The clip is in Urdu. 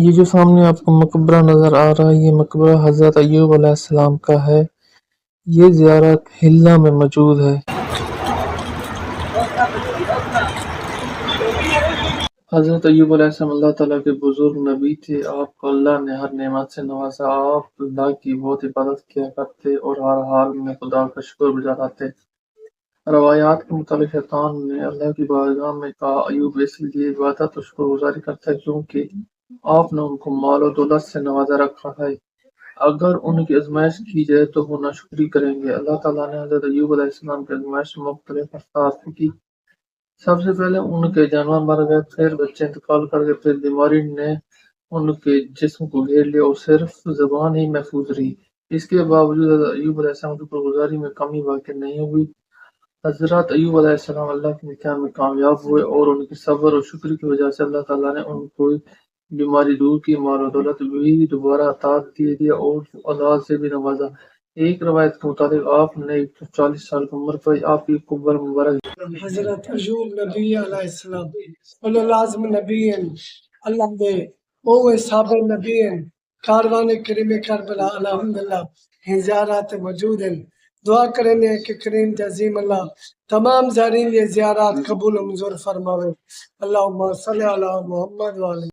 یہ جو سامنے آپ کو مقبرہ نظر آ رہا ہے، یہ مقبرہ حضرت ایوب علیہ السلام کا ہے۔ یہ زیارت ہلہ میں موجود ہے۔ حضرت ایوب علیہ السلام اللہ تعالیٰ کے بزرگ نبی تھے۔ آپ کو اللہ نے ہر نعمت سے نوازا۔ آپ اللہ کی بہت عبادت کیا کرتے اور ہر حال میں خدا کا شکر گزاراتے روایات کے مطابق شیطان نے اللہ کی بارگاہ میں کہا، ایوب اس لیے عبادت اور شکر گزاری کرتا ہے کیونکہ آپ نے ان کو مال و دولت سے نوازا رکھا ہے۔ اگر ان کی ازمائش کی جائے تو وہ ناشکری کریں گے۔ اللہ تعالیٰ نے حضرت ایوب علیہ السلام کی ازمائش مختلف افطار کی۔ سب سے پہلے ان کے جانور مر گئے، پھر بچے انتقال کر گئے پھر بیماری نے ان کے جسم کو گھیر لیا اور صرف زبان ہی محفوظ رہی۔ اس کے باوجود حضرت ایوب علیہ السلام کی گزاری میں کمی واقع نہیں ہوئی۔ حضرت ایوب علیہ السلام اللہ کے امتحان میں کامیاب ہوئے اور ان کے صبر اور شکر کی وجہ سے اللہ تعالیٰ نے ان کو بیماری دور کی، مال و دولت بھی دوبارہ عطا دے دیا اور اولاد سے بھی نوازا۔ ایک روایت کے مطابق، آپ نے چالیس سال کی عمر پر آپ کی قبر مبارک۔ حضرت ایوب نبی علیہ السلام اولو العظم نبی اللہ دے۔ او صحاب نبی کاروان کریم کربلا، الحمدللہ۔ ہیں زیارات موجود ہیں۔ دعا کریں کہ کریم عظیم اللہ۔ تمام زائرین یہ زیارات قبول و منظور فرماوے۔ اللہم صلی علی محمد وعلی